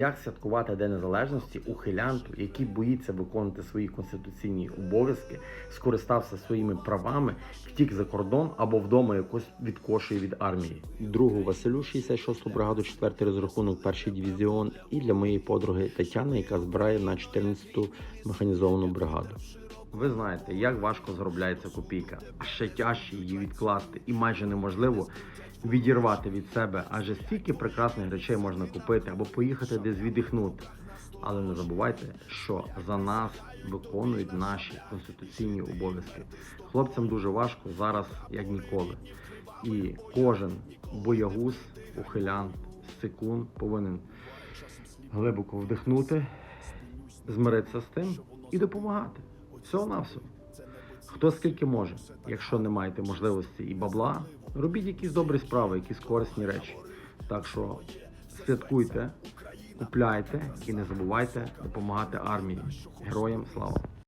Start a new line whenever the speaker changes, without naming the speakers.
Як святкувати День Незалежності ухилянту, який боїться виконувати свої конституційні обов'язки, скористався своїми правами, втік за кордон або вдома якось відкошує від армії? Другу Василю, 66-ту бригаду, 4-й розрахунок, перший дивізіон, і для моєї подруги Тетяни, яка збирає на 14-ту механізовану бригаду. Ви знаєте, як важко заробляється копійка, а ще тяжче її відкласти, і майже неможливо відірвати від себе, адже стільки прекрасних речей можна купити або поїхати десь віддихнути. Але не забувайте, що за нас виконують наші конституційні обов'язки. Хлопцям дуже важко зараз, як ніколи. І кожен боягуз, ухилянт, секунд повинен глибоко вдихнути, змиритися з тим і допомагати. Всього на всього. Хто скільки може. Якщо не маєте можливості і бабла, робіть якісь добрі справи, якісь корисні речі. Так що святкуйте, купляйте і не забувайте допомагати армії. Героям слава!